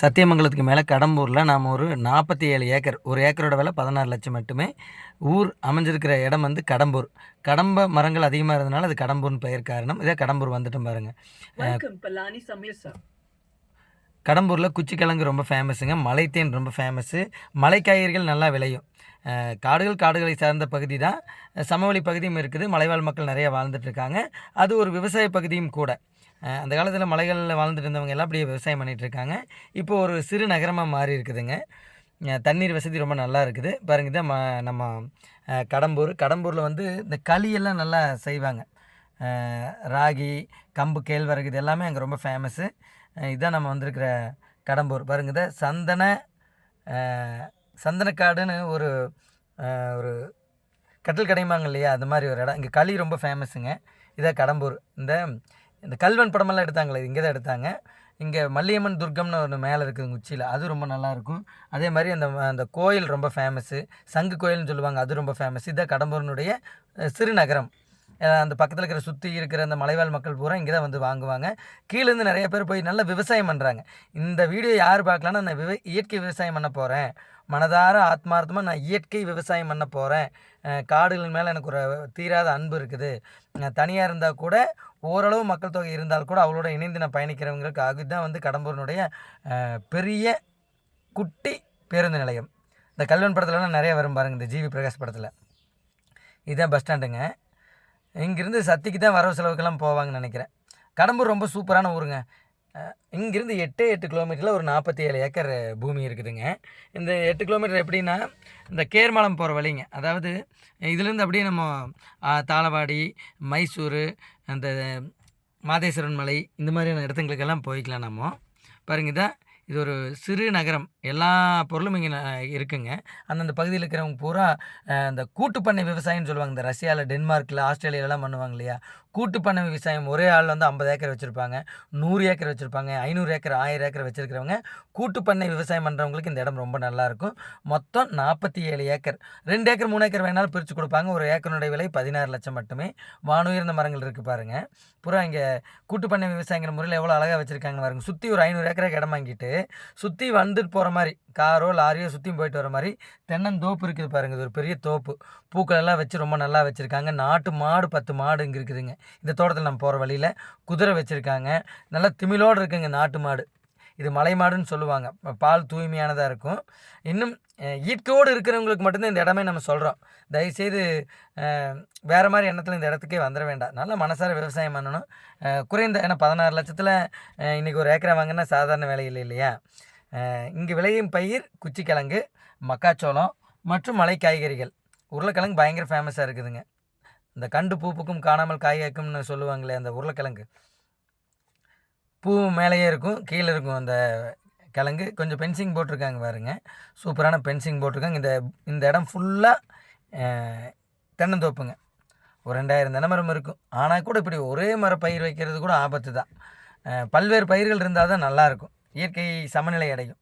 சத்தியமங்கலத்துக்கு மேலே கடம்பூரில் நாம் ஒரு நாற்பத்தி ஏழு ஏக்கர் ஒரு ஏக்கரோட விலை பதினாறு லட்சம் மட்டுமே. ஊர் அமைஞ்சிருக்கிற இடம் வந்து கடம்பூர். கடம்ப மரங்கள் அதிகமாக இருந்தனால அது கடம்பூர்னு பெயர் காரணம். இதே கடம்பூர் வந்துட்டும் பாருங்கள். கடம்பூரில் குச்சிக்கிழங்கு ரொம்ப ஃபேமஸுங்க மலைத்தேன் ரொம்ப ஃபேமஸ்ஸு மலைக்காய்கறிகள் நல்லா விளையும். காடுகள் காடுகளை சார்ந்த பகுதி தான். சமவெளி பகுதியும் இருக்குது. மலைவாழ் மக்கள் நிறைய வாழ்ந்துட்டு இருக்காங்க. அது ஒரு விவசாய பகுதியும் கூட. அந்த காலத்தில் மலைகளில் வாழ்ந்துட்டு இருந்தவங்க எல்லாம் அப்படியே விவசாயம் பண்ணிகிட்டு இருக்காங்க. இப்போ ஒரு சிறு நகரமாக மாறி இருக்குதுங்க. தண்ணீர் வசதி ரொம்ப நல்லா இருக்குது. பாருங்க இதான் ம- நம்ம கடம்பூர். கடம்பூரில் வந்து இந்த களியெல்லாம் நல்லா செய்வாங்க. ராகி கம்பு கேழ்வரகு இது எல்லாமே அங்கே ரொம்ப ஃபேமஸ்ஸு இதுதான் நம்ம வந்திருக்கிற கடம்பூர். பாருங்க இதை சந்தன சந்தனக்காடுன்னு ஒரு ஒரு கட்டில் கடைமாங்க இல்லையா? அது மாதிரி ஒரு இடம். இங்கே களி ரொம்ப ஃபேமஸுங்க இதான் கடம்பூர். இந்த இந்த கல்வன் படமெல்லாம் எடுத்தாங்களே இங்கே தான் எடுத்தாங்க. இங்கே மல்லியம்மன் துர்க்கம்னு ஒன்று மேலே இருக்குது உச்சியில். அது ரொம்ப நல்லாயிருக்கும். அதே மாதிரி அந்த அந்த கோயில் ரொம்ப ஃபேமஸ்ஸு சங்கு கோயில்னு சொல்லுவாங்க அது ரொம்ப ஃபேமஸ் இதான் கடம்பூரினுடைய சிறுநகரம். அந்த பக்கத்தில் இருக்கிற சுற்றி இருக்கிற அந்த மலைவாழ் மக்கள் பூரா இங்கே தான் வந்து வாங்குவாங்க. கீழேருந்து நிறைய பேர் போய் நல்லா விவசாயம் பண்ணுறாங்க இந்த வீடியோ யார் பார்க்கலான்னா நான் விவ இயற்கை விவசாயம் பண்ண போகிறேன் மனதார ஆத்மார்த்தமாக நான் இயற்கை விவசாயம் பண்ண போகிறேன் காடுகள் மேலே எனக்கு ஒரு தீராத அன்பு இருக்குது. தனியாக இருந்தால் கூட ஓரளவு மக்கள் தொகை இருந்தால் கூட அவளோட இணைந்து நான் பயணிக்கிறவங்களுக்கு அதுதான் வந்து கடம்பூரினுடைய பெரிய குட்டி பேருந்து நிலையம். இந்த கல்வன் படத்துலலாம் நிறைய வரும் பாருங்க இந்த ஜிவி பிரகாஷ் படத்தில். இதுதான் பஸ் ஸ்டாண்டுங்க. இங்கேருந்து சத்திக்கு தான் வரவு செலவுக்கெல்லாம் போவாங்கன்னு நினைக்கிறேன். கடம்பூர் ரொம்ப சூப்பரான ஊருங்க. இங்கேருந்து எட்டே எட்டு கிலோமீட்டரில் ஒரு நாற்பத்தி ஏழு ஏக்கர் பூமி இருக்குதுங்க. இந்த எட்டு கிலோமீட்டர் எப்படின்னா இந்த கேர்மலம் போகிற வழிங்க. அதாவது இதுலேருந்து அப்படியே நம்ம தாளவாடி மைசூர் அந்த மாதேஸ்வரன் மலை இந்த மாதிரியான இடத்துங்களுக்கெல்லாம் போய்க்கலாம் நம்ம. பாருங்க இதான் இது ஒரு சிறு நகரம். எல்லா பொருளும் இங்கே இருக்குங்க. அந்தந்த பகுதியில் இருக்கிறவங்க பூரா இந்த கூட்டு பண்ணை விவசாயம்னு சொல்லுவாங்க. இந்த ரஷ்யாவில் டென்மார்க்கில் ஆஸ்திரேலியாலாம் பண்ணுவாங்க இல்லையா? கூட்டு பண்ணை விவசாயம் ஒரே ஆள் வந்து ஐம்பது ஏக்கர் வச்சுருப்பாங்க நூறு ஏக்கர் வச்சுருப்பாங்க ஐநூறு ஏக்கர் ஆயிரம் ஏக்கர் வச்சுருக்கிறவங்க கூட்டு பண்ணை விவசாயம் பண்ணுறவங்களுக்கு இந்த இடம் ரொம்ப நல்லாயிருக்கும் மொத்தம் நாற்பத்தி ஏழு ஏக்கர். ரெண்டு ஏக்கர் மூணு ஏக்கர் வேணாலும் பிரித்து கொடுப்பாங்க. ஒரு ஏக்கருடைய விலை பதினாறு லட்சம் மட்டுமே. வானுயர்ந்த மரங்கள் இருக்குது பாருங்கள் பூரா இங்கே கூட்டு பண்ணை விவசாயங்கிற முறையில் எவ்வளோ அழகாக வச்சுருக்காங்க பாருங்க. சுற்றி ஒரு ஐநூறு ஏக்கருக்கு இடம் வாங்கிட்டு சுற்றி வந்துட்டு போகிற மாதிரி காரோ லாரியோ சுற்றியும் போயிட்டு வர மாதிரி தென்னந்தோப்பு இருக்குது பாருங்கள் இது ஒரு பெரிய தோப்பு. பூக்கள் எல்லாம் வச்சு ரொம்ப நல்லா வச்சுருக்காங்க. நாட்டு மாடு பத்து மாடு இங்கே இருக்குதுங்க. இந்த தோட்டத்தில் நம்ம போகிற வழியில் குதிரை வச்சுருக்காங்க. நல்லா திமிலோடு இருக்குங்க நாட்டு மாடு. இது மலை மாடுன்னு சொல்லுவாங்க. பால் தூய்மையானதாக இருக்கும். இன்னும் ஈட்கோடு இருக்கிறவங்களுக்கு மட்டும்தான் இந்த இடமே நம்ம சொல்கிறோம் தயவுசெய்து வேறு மாதிரி எண்ணத்தில் இந்த இடத்துக்கே வந்துட வேண்டாம். நல்லா மனசார விவசாயம் பண்ணணும். குறைந்த ஏன்னா பதினாறு லட்சத்தில் இன்றைக்கி ஒரு ஏக்கரை வாங்கினா சாதாரண வேலை இல்லை இல்லையா? இங்கே விளையும் பயிர் குச்சிக்கிழங்கு மக்காச்சோளம் மற்றும் மலை காய்கறிகள் உருளைக்கிழங்கு பயங்கர ஃபேமஸாக இருக்குதுங்க. இந்த கண்டு பூப்புக்கும் காணாமல் காய் காய்க்கும்னு சொல்லுவாங்களே அந்த உருளைக்கிழங்கு. பூ மேலேயே இருக்கும் கீழே இருக்கும் அந்த கிழங்கு. கொஞ்சம் பென்சிங் போட்டிருக்காங்க பாருங்க. சூப்பரான பென்சிங் போட்டிருக்காங்க. இந்த இந்த இடம் ஃபுல்லாக தென்னந்தோப்புங்க. ஒரு ரெண்டாயிரம் தென்னமரம் இருக்கும். ஆனால் கூட இப்படி ஒரே மர பயிர் வைக்கிறது கூட ஆபத்து தான். பல்வேறு பயிர்கள் இருந்தால் தான் நல்லாயிருக்கும் இயற்கை சமநிலை அடையும்.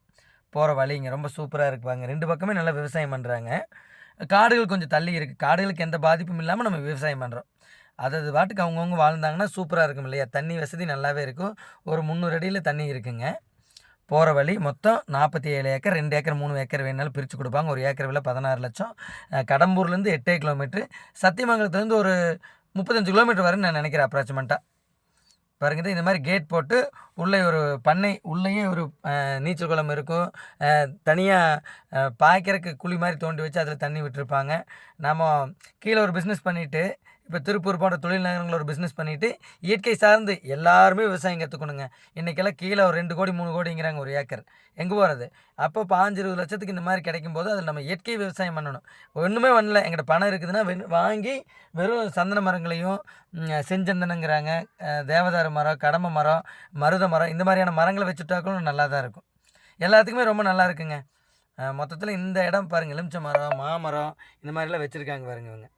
போகிற வழிங்க. ரொம்ப சூப்பராக இருக்குவாங்க ரெண்டு பக்கமே நல்லா விவசாயம் பண்ணுறாங்க காடுகள் கொஞ்சம் தள்ளி இருக்குது காடுகளுக்கு எந்த பாதிப்பும் இல்லாமல் நம்ம விவசாயம் பண்ணுறோம் அது அது பாட்டுக்கு அவங்கவுங்க வாழ்ந்தாங்கன்னா சூப்பராக இருக்கும் இல்லையா? தண்ணி வசதி நல்லாவே இருக்கும். ஒரு முந்நூறு அடியில் தண்ணி இருக்குங்க. போகிற வழி மொத்தம் நாற்பத்தி ஏழு ஏக்கர் ரெண்டு ஏக்கர் மூணு ஏக்கர் வேணாலும் பிரித்து கொடுப்பாங்க. ஒரு ஏக்கர் விலை பதினாறு லட்சம். கடம்பூர்லேருந்து எட்டே கிலோமீட்ரு சத்தியமங்கலத்துலேருந்து ஒரு முப்பத்தஞ்சு கிலோமீட்டர் வரும்னு நான் நினைக்கிறேன் அப்ராக்சிமெண்ட்டாக பாருங்க இது இந்த மாதிரி கேட் போட்டு உள்ளே ஒரு பண்ணை உள்ளேயே ஒரு நீச்சல் குளம் இருக்கும். தனியாக பாய்க்கிறக்கு குழி மாதிரி தோண்டி வச்சு அதில் தண்ணி விட்டுருப்பாங்க. நம்ம கீழே ஒரு பிஸ்னஸ் பண்ணிவிட்டு இப்போ திருப்பூர் போன்ற தொழில் நகரங்களில் ஒரு பிஸ்னஸ் பண்ணிவிட்டு இயற்கை சார்ந்து எல்லாருமே விவசாயம் கற்றுக்கணுங்க இன்றைக்கெல்லாம் கீழே ஒரு ரெண்டு கோடி மூணு கோடிங்கிறாங்க ஒரு ஏக்கர். எங்கே போகிறது அப்போ பாஞ்சு இருபது லட்சத்துக்கு இந்த மாதிரி கிடைக்கும் போது அதில் நம்ம இயற்கை விவசாயம் பண்ணணும். ஒன்றுமே பண்ணல. எங்கள்கிட்ட பணம் இருக்குதுன்னா வாங்கி வெறும் சந்தன மரங்களையும் செஞ்சந்தனங்கிறாங்க. அஹ், தேவதாரு மரம் கடம்ப மரம் மருத மரம் இந்த மாதிரியான மரங்களை வச்சுட்டாக்களும் நல்லா தான் இருக்கும். எல்லாத்துக்குமே ரொம்ப நல்லா இருக்குங்க. மொத்தத்தில் இந்த இடம் பாருங்கள் எலுமிச்சை மரம் மாமரம் இந்த மாதிரிலாம் வச்சுருக்காங்க பாருங்க இவங்க.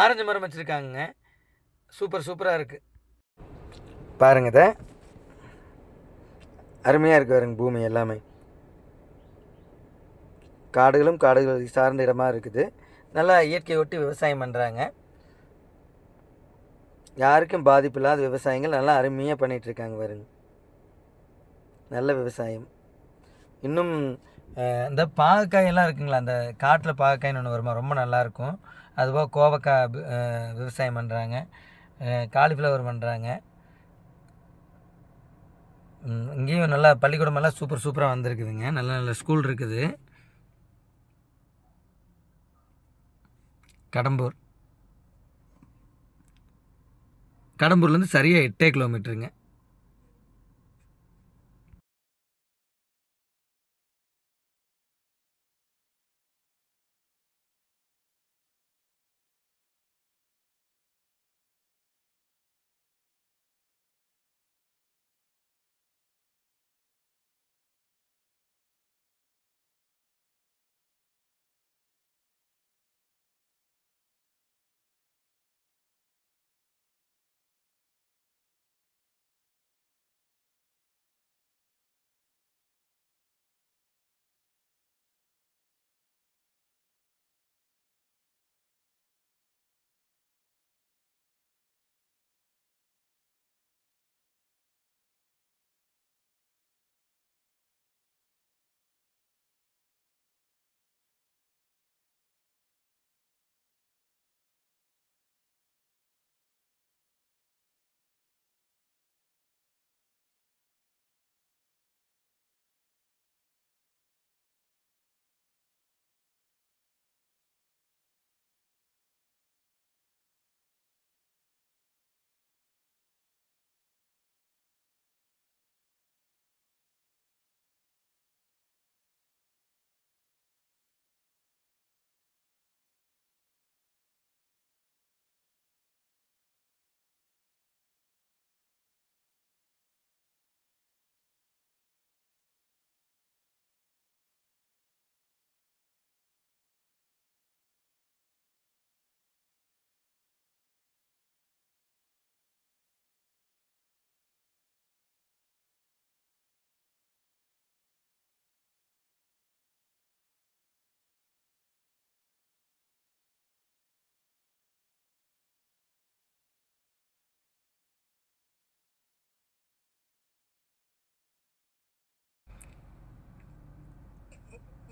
ஆரஞ்சு மரம் வச்சுருக்காங்க. சூப்பர் சூப்பராக இருக்குது பாருங்க இதை. அருமையாக இருக்குது பாருங்க பூமி எல்லாமே. காடுகளும் காடுகள் சார்ந்த இடமாக இருக்குது. நல்லா இயற்கை ஒட்டி விவசாயம் பண்ணுறாங்க யாருக்கும் பாதிப்பு இல்லாத விவசாயங்கள் நல்லா அருமையாக பண்ணிகிட்ருக்காங்க பாருங்க. நல்ல விவசாயம். இன்னும் இந்த பாகக்காயெல்லாம் இருக்குங்களா? அந்த காட்டில் பாகக்காயின்னு ஒன்று வருமா? ரொம்ப நல்லாயிருக்கும் அதுபோக கோவக்காய் விவசாயம் பண்ணுறாங்க காலிஃப்ளவர் பண்ணுறாங்க இங்கேயும் நல்லா பள்ளிக்கூடம் எல்லாம் சூப்பர் சூப்பராக வந்திருக்குதுங்க. நல்ல நல்ல ஸ்கூல் இருக்குது. கடம்பூர். கடம்பூர்லேருந்து சரியாக எட்டே கிலோமீட்டருங்க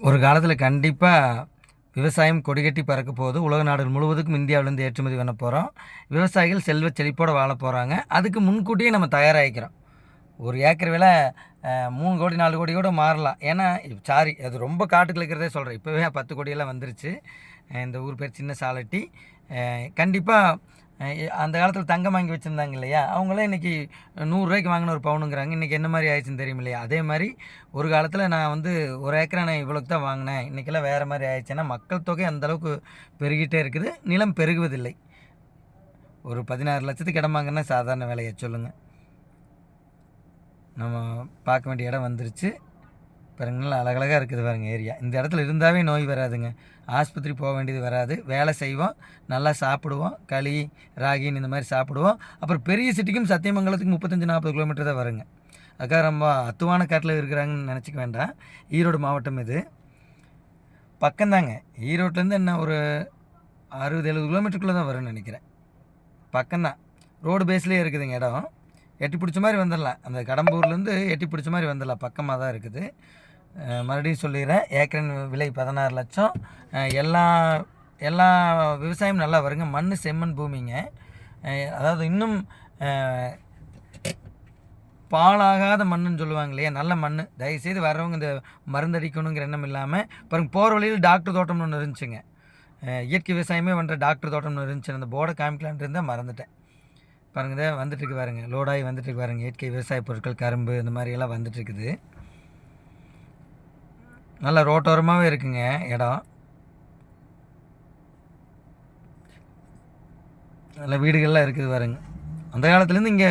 ஒரு காலத்தில் கண்டிப்பாக விவசாயம் கொடிகட்டி பறக்க போகுது. உலக நாடுகள் முழுவதுக்கும் இந்தியாவிலேருந்து ஏற்றுமதி பண்ண போகிறோம் விவசாயிகள் செல்வ செழிப்போடு வாழ போகிறாங்க அதுக்கு முன்கூட்டியே நம்ம தயாராகிக்கிறோம். ஒரு ஏக்கர் விலை மூணு கோடி நாலு கோடி கூட மாறலாம். ஏன்னா சாரி அது ரொம்ப காட்டுக்குள்ள இருக்கிறதே சொல்கிறேன் இப்போவே பத்து கோடியெல்லாம் வந்துருச்சு. இந்த ஊர் பேர் சின்ன சாலட்டி. கண்டிப்பாக அந்த காலத்தில் தங்கம் வாங்கி வச்சுருந்தாங்க இல்லையா? அவங்களாம் இன்றைக்கி நூறுரூவாய்க்கு வாங்கின ஒரு பவுனுங்கிறாங்க. இன்றைக்கி என்ன மாதிரி ஆயிடுச்சுன்னு தெரியும் இல்லையா? அதே மாதிரி ஒரு காலத்தில் நான் வந்து ஒரு ஏக்கரை நான் இவ்வளோக்கு தான் வாங்கினேன். இன்றைக்கெல்லாம் வேறு மாதிரி ஆயிடுச்சுன்னா மக்கள் தொகை அந்தளவுக்கு பெருகிட்டே இருக்குது. நிலம் பெருகுவதில்லை. ஒரு பதினாறு லட்சத்துக்கு இடம் வாங்கினா சாதாரண வேலையை? சொல்லுங்கள் நம்ம பார்க்க வேண்டிய இடம் வந்துருச்சு. பாருங்க நல்லா அழகழகாக இருக்குது பாருங்க ஏரியா. இந்த இடத்துல இருந்தாவே நோய் வராதுங்க. ஆஸ்பத்திரி போக வேண்டியது வராது. வேலை செய்வோம் நல்லா சாப்பிடுவோம் களி ராகின்னு இந்த மாதிரி சாப்பிடுவோம். அப்புறம் பெரிய சிட்டிக்கும் சத்தியமங்கலத்துக்கு முப்பத்தஞ்சு நாற்பது கிலோமீட்டர் தான் வருங்க. அதுக்காக ரொம்ப அத்துவான காட்டில் இருக்கிறாங்கன்னு நினச்சிக்க வேண்டாம். ஈரோடு மாவட்டம் இது. பக்கம்தாங்க. ஈரோட்லேருந்து என்ன ஒரு அறுபது எழுபது கிலோமீட்டருக்குள்ளே தான் வரும்னு நினைக்கிறேன். பக்கம்தான். ரோடு பேஸ்லேயே இருக்குதுங்க இடம். எட்டி பிடிச்ச மாதிரி வந்துடலாம். அந்த கடம்பூர்லேருந்து எட்டி பிடிச்ச மாதிரி வந்துடலாம். பக்கமாக தான் இருக்குது. மறுபடியும் சொல்லிடுறேன். ஏக்கரின் விலை பதினாறு லட்சம். எல்லா எல்லா விவசாயம் நல்லா வருங்க. மண் செம்மண் பூமிங்க. அதாவது இன்னும் பாழாகாத மண்ணுன்னு சொல்லுவாங்க இல்லையா? நல்ல மண் தயவுசெய்து வரவங்க இந்த மருந்தடிக்கணுங்கிற எண்ணம் இல்லாமல் பாருங்க போகிற வழியில் டாக்டர் தோட்டம்னு ஒன்று இருந்துச்சுங்க. இயற்கை விவசாயமே பண்ணுற டாக்டர் தோட்டம்னு இருந்துச்சு. அந்த போர்டை காமிக்கலான்ட்டு இருந்தால் மறந்துட்டேன். பாருங்க இதே வந்துட்டு பாருங்க. லோடாகி வந்துட்டுருக்கு பாருங்க. இயற்கை விவசாய பொருட்கள் கரும்பு இந்த மாதிரி எல்லாம் நல்லா ரோட்டோரமாகவே இருக்குங்க இடம். நல்ல வீடுகள்லாம் இருக்குது பாருங்க. அந்த காலத்துலேருந்து இங்கே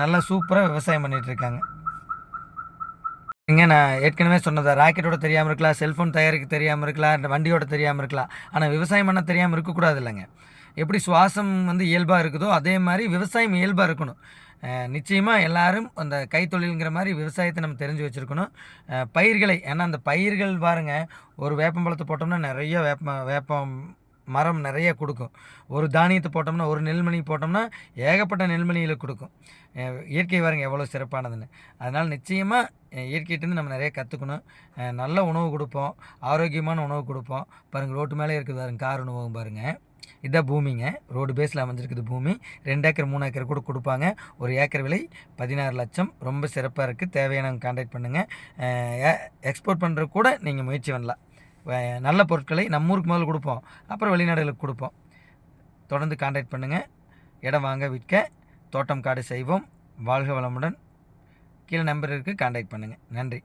நல்லா சூப்பராக விவசாயம் பண்ணிகிட்ருக்காங்க இருக்காங்க. இங்கே நான் ஏற்கனவே சொன்னதா ராக்கெட்டோட தெரியாமல் இருக்கலாம் செல்ஃபோன் தயாரிக்க தெரியாமல் இருக்கலாம் வண்டியோட தெரியாமல் இருக்கலாம். ஆனால் விவசாயம் பண்ண தெரியாமல் இருக்கக்கூடாது இல்லைங்க. எப்படி சுவாசம் வந்து இயல்பாக இருக்குதோ அதே மாதிரி விவசாயம் இயல்பாக இருக்கணும். நிச்சயமாக எல்லாரும் அந்த கைத்தொழிலுங்கிற மாதிரி விவசாயத்தை நம்ம தெரிஞ்சு வச்சுருக்கணும். பயிர்களை ஏன்னா அந்த பயிர்கள் பாருங்க ஒரு வேப்பம்பழத்தை போட்டோம்னா நிறைய வேப்ப வேப்பம் மரம் நிறைய கொடுக்கும். ஒரு தானியத்தை போட்டோம்னா ஒரு நெல்மணி போட்டோம்னா ஏகப்பட்ட நெல்மணியில் கொடுக்கும். இயற்கை வாருங்க எவ்வளோ சிறப்பானதுன்னு. அதனால் நிச்சயமாக இயற்கையிட்டேருந்து நம்ம நிறைய கற்றுக்கணும் நல்ல உணவு கொடுப்போம். ஆரோக்கியமான உணவு கொடுப்போம். பாருங்கள் ரோட்டு மேலே இருக்குது பாருங்க கார் உணவகம் பாருங்கள் இதான் பூமிங்க. ரோடு பேஸில் அமைஞ்சிருக்குது பூமி. ரெண்டு ஏக்கர் மூணு ஏக்கர் கூட கொடுப்பாங்க. ஒரு ஏக்கர் விலை பதினாறு லட்சம். ரொம்ப சிறப்பாக இருக்குது தேவையானவங்க கான்டாக்ட் பண்ணுங்கள் எக்ஸ்போர்ட் பண்ணுறது கூட நீங்கள் முயற்சி பண்ணலாம். நல்ல பொருட்களை நம்ம ஊருக்கு முதல்ல கொடுப்போம். அப்புறம் வெளிநாடுகளுக்கு கொடுப்போம். தொடர்ந்து காண்டாக்ட் பண்ணுங்கள் இடம் வாங்க விற்க தோட்டம் காடு செய்வோம். வாழ்க வளமுடன். கீழே நம்பர் இருக்குது காண்டாக்ட் பண்ணுங்கள் நன்றி.